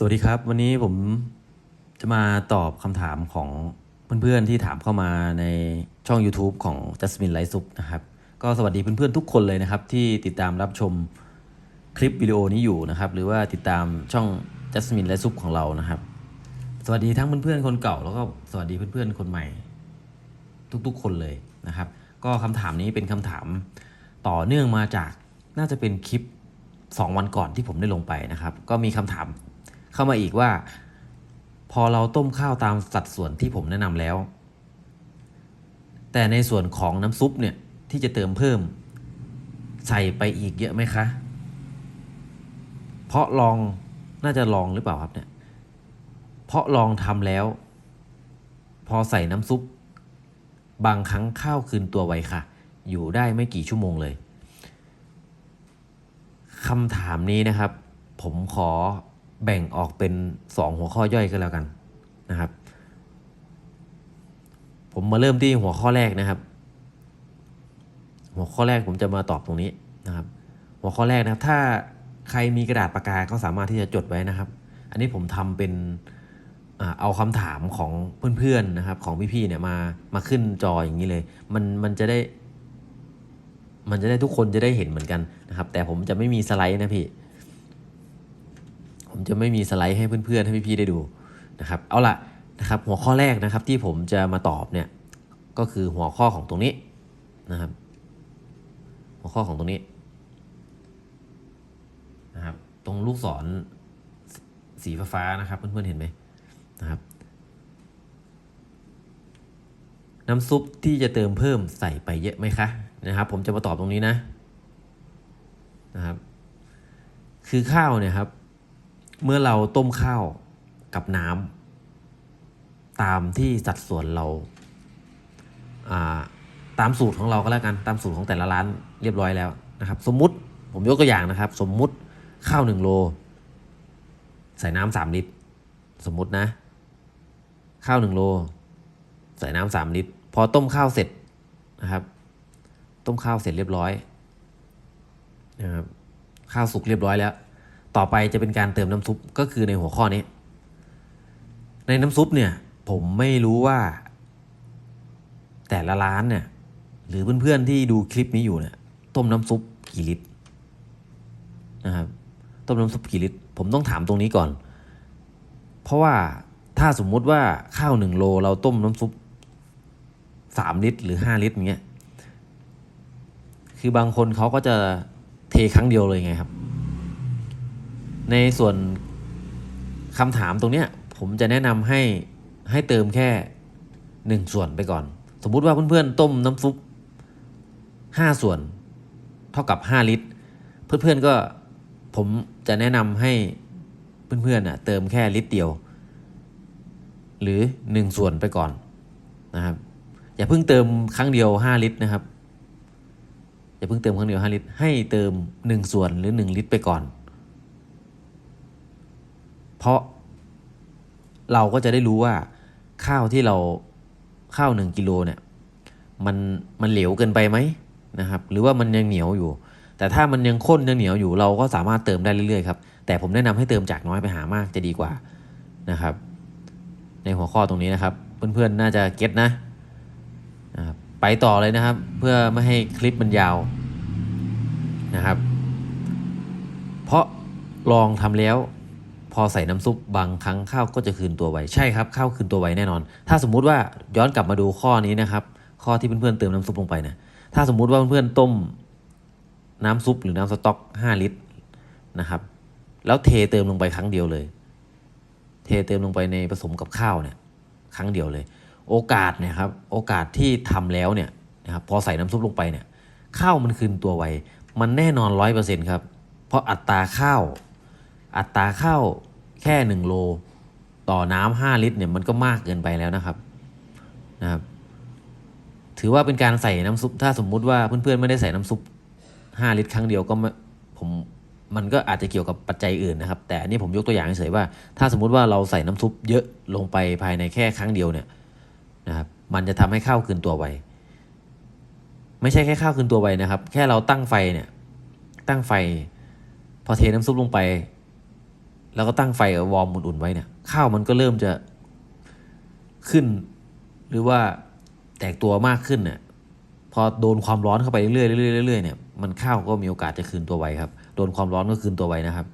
สวัสดีครับ วันนี้ผมจะมาตอบคำถามของเพื่อนๆที่ถามเข้ามาในช่อง YouTube ของ Jasmine ไลฟ์ซุปนะครับ ก็สวัสดีเพื่อนๆทุกคนเลยนะครับ ที่ติดตามรับชมคลิปวิดีโอนี้อยู่นะครับ หรือว่าติดตามช่อง Jasmine ไลฟ์ซุปของเรานะครับ สวัสดีทั้งเพื่อนๆคนเก่า แล้วก็สวัสดีเพื่อนๆคนใหม่ ทุกๆ คนเลยนะครับ ก็คำถามนี้เป็นคำถามต่อเนื่องมาจากน่าจะเป็นคลิป 2 วันก่อนที่ผมได้ลงไปนะครับ ก็มีคำถาม เข้ามาอีกว่า พอเราต้มข้าวตามสัดส่วนที่ผมแนะนำแล้ว แต่ในส่วนของน้ำซุปเนี่ยที่จะเติมเพิ่ม ใส่ไปอีกเยอะไหมคะ เพราะลองน่าจะลองหรือเปล่าครับเนี่ย เพราะลองทำแล้ว พอใส่น้ำซุป บางครั้งข้าวคืนตัวไวค่ะ อยู่ได้ไม่กี่ชั่วโมงเลยคำถามนี้นะครับ ผมขอ แบ่งออกเป็น 2 หัวข้อย่อยก็แล้วกันนะครับ ผมมาเริ่มที่หัวข้อแรกนะครับ หัวข้อแรกผมจะมาตอบตรงนี้นะครับ หัวข้อแรกนะครับ ถ้าใครมีกระดาษปากกาก็สามารถที่จะจดไว้นะครับ อันนี้ผมทำเป็นเอาคำถามของเพื่อนๆนะครับ ของพี่ๆเนี่ยมามาขึ้นจออย่างนี้เลย มันมันจะได้ มันจะได้ทุกคนจะได้เห็นเหมือนกันนะครับ แต่ผมจะไม่มีสไลด์นะพี่ ผมจะไม่มีสไลด์ให้เพื่อนๆ ให้พี่ๆได้ดูนะครับเอาละนะครับหัวข้อแรกนะครับที่ผมจะมาตอบเนี่ยก็คือหัวข้อของตรงนี้นะครับ หัวข้อของตรงนี้นะครับตรงลูกศรสีฟ้านะครับเพื่อนๆเห็นไหมนะครับน้ำซุปที่จะเติมเพิ่มใส่ไปเยอะไหมคะนะครับ ผมจะมาตอบตรงนี้นะนะครับ คือข้าวเนี่ยครับ เมื่อเราต้มข้าวกับน้ำตามที่สัดส่วนเราอ่าตามสูตรของเราก็แล้วกันตามสูตรของแต่ละร้านเรียบร้อยแล้วนะครับสมมุติผมยกตัวอย่างนะครับ สมมุติข้าวหนึ่งโล ใส่น้ำสามลิตร สมมุตินะ ข้าวหนึ่งโล ใส่น้ำสามลิตร พอต้มข้าวเสร็จนะครับ ต้มข้าวเสร็จเรียบร้อยนะครับข้าวสุกเรียบร้อยแล้ว ต่อไปจะเป็นการเติมน้ำซุปก็คือในหัวข้อนี้ ในน้ำซุปเนี่ย ผมไม่รู้ว่า แต่ละร้านเนี่ย หรือเพื่อนๆที่ดูคลิปนี้อยู่เนี่ย ต้มน้ำซุปกี่ลิตรนะครับต้มน้ำซุปกี่ลิตร ผมต้องถามตรงนี้ก่อน เพราะว่าถ้าสมมุติว่าข้าวหนึ่งโล เราต้มน้ำซุปสามลิตร หรือห้าลิตรอย่างเงี้ยคือบางคนเขาก็จะเทครั้งเดียวเลยไงครับ ในส่วนคำถามตรงเนี้ยผมจะแนะนำให้ให้เติมแค่หนึ่งส่วนไปก่อน สมมุติว่าเพื่อนๆต้มน้ำซุปห้าส่วน เท่ากับห้าลิตร เพื่อนๆก็ผมจะแนะนำให้เพื่อนๆน่ะเติมแค่ลิตรเดียว หรือหนึ่งส่วนไปก่อนนะครับ อย่าเพิ่งเติมครั้งเดียวห้าลิตรนะครับอย่าเพิ่งเติมครั้งเดียวห้าลิตร ให้เติมหนึ่งส่วนหรือหนึ่งลิตรไปก่อน เพราะเราก็จะได้รู้ว่าข้าวที่เราข้าวหนึ่งกิโลเนี่ยมันมันเหลวเกินไปไหมนะครับ หรือว่ามันยังเหนียวอยู่ แต่ถ้ามันยังข้นยังเหนียวอยู่ เราก็สามารถเติมได้เรื่อยๆครับแต่ผมแนะนำให้เติมจากน้อยไปหามากจะดีกว่านะครับ ในหัวข้อตรงนี้นะครับ เพื่อนๆน่าจะเก็ตนะไปต่อเลยนะครับ เพื่อไม่ให้คลิปมันยาวนะครับ เพราะลองทำแล้ว อใส่น้ำซุปบางครั้งข้าวก็จะคืนตัวไวใช่ครับข้าวคืนตัวไวแน่นอน ถ้าสมมุติว่าย้อนกลับมาดูข้อนี้นะครับ ข้อที่เพื่อนๆเติมน้ำซุปลงไปนะถ้าสมมุติว่าเพื่อนๆต้มน้ำซุปหรือน้ำสต๊อก 5 ลิตรนะครับ แล้วเทเติมลงไปครั้งเดียวเลย เทเติมลงไปในผสมกับข้าวเนี่ยครั้งเดียวเลย โอกาสเนี่ยครับโอกาสที่ทำแล้วเนี่ยนะครับพอใส่น้ำซุปลงไปเนี่ยข้าวมันคืนตัวไวมันแน่นอนร้อยเปอร์เซ็นต์ครับเพราะอัตราข้าว อัตราข้าว แค่หนึ่งโล ต่อน้ำห้าลิตรเนี่ยมันก็มากเกินไปแล้วนะครับนะครับ ถือว่าเป็นการใส่น้ำซุป ถ้าสมมุติว่าเพื่อนๆไม่ได้ใส่น้ำซุปห้าลิตรครั้งเดียวก็ผมมันก็อาจจะเกี่ยวกับปัจจัยอื่นนะครับ แต่อันนี้ผมยกตัวอย่างเฉยๆว่า ถ้าสมมุติว่าเราใส่น้ำซุปเยอะลงไปภายในแค่ครั้งเดียวเนี่ยนะครับมันจะทำให้ข้าวคืนตัวไวไม่ใช่แค่ข้าวคืนตัวไวนะครับ แค่เราตั้งไฟเนี่ย ตั้งไฟ พอเทน้ำซุปลงไป แล้วก็ตั้งไฟวอร์มอุ่นๆไว้เนี่ยข้าวมันก็เริ่มจะขึ้น หรือว่าแตกตัวมากขึ้นเนี่ยพอโดนความร้อนเข้าไปเรื่อยๆเรื่อยๆเรื่อยๆเนี่ยมันข้าวก็มีโอกาสจะคืนตัวไวครับ โดนความร้อนก็คืนตัวไวนะครับ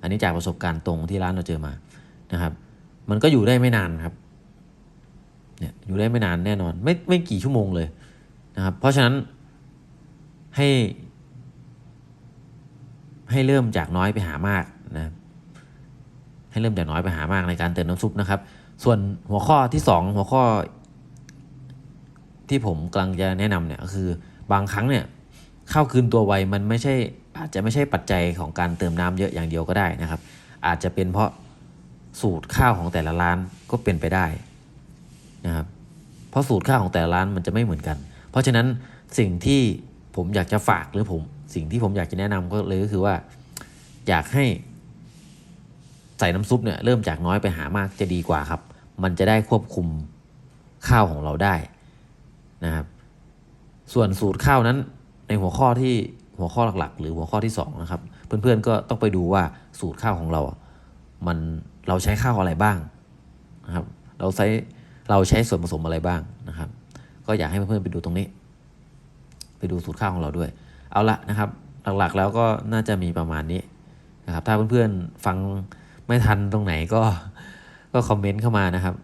อันนี้จากประสบการณ์ตรงที่ร้านเราเจอมานะครับ มันก็อยู่ได้ไม่นานครับเนี่ยอยู่ได้ไม่นานแน่นอน ไม่ไม่กี่ชั่วโมงเลยนะครับ เพราะฉะนั้นให้ ให้เริ่มจากน้อยไปหามากนะครับ ให้เริ่มจากน้อยไปหามากในการเติมน้ำซุปนะครับ ส่วนหัวข้อที่สองหัวข้อ ที่ผมกำลังจะแนะนำเนี่ยก็คือบางครั้งเนี่ยข้าวคืนตัวไวมันไม่ใช่อาจจะไม่ใช่ปัจจัยของการเติมน้ำเยอะอย่างเดียวก็ได้นะครับ อาจจะเป็นเพราะสูตรข้าวของแต่ละร้านก็เป็นไปได้นะครับเพราะสูตรข้าวของแต่ละร้านมันจะไม่เหมือนกัน เพราะฉะนั้นสิ่งที่ผมอยากจะฝากหรือผม สิ่งที่ผมอยากจะแนะนำก็เลยก็คือว่า อยากให้ ใส่น้ำซุปเนี่ยเริ่มจากน้อยไปหามากจะดีกว่าครับ มันจะได้ควบคุมข้าวของเราได้นะครับ ส่วนสูตรข้าวนั้นในหัวข้อที่หัวข้อหลักๆ หรือหัวข้อที่สองนะครับ เพื่อนๆก็ต้องไปดูว่าสูตรข้าวของเรา มันเราใช้ข้าวอะไรบ้างนะครับ เราใช้เราใช้ส่วนผสมอะไรบ้างนะครับ ก็อยากให้เพื่อนๆไปดูตรงนี้ ไปดูสูตรข้าวของเราด้วย เอาละนะครับ หลักๆแล้วก็น่าจะมีประมาณนี้นะครับ ถ้าเพื่อนๆฟัง ไม่ทันตรงไหนก็ก็คอมเมนต์เข้ามานะครับ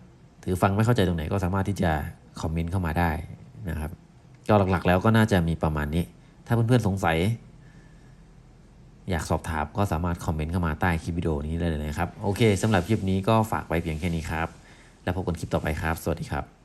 ถือฟังไม่เข้าใจตรงไหนก็สามารถที่จะคอมเมนต์เข้ามาได้นะครับ ก็หลักๆแล้วก็น่าจะมีประมาณนี้ ถ้าเพื่อนๆสงสัย อยากสอบถามก็สามารถคอมเมนต์เข้ามาใต้คลิปวิดีโอนี้ได้เลยนะครับ โอเคสำหรับคลิปนี้ก็ฝากไว้เพียงแค่นี้ครับ แล้วพบกันคลิปต่อไปครับ สวัสดีครับ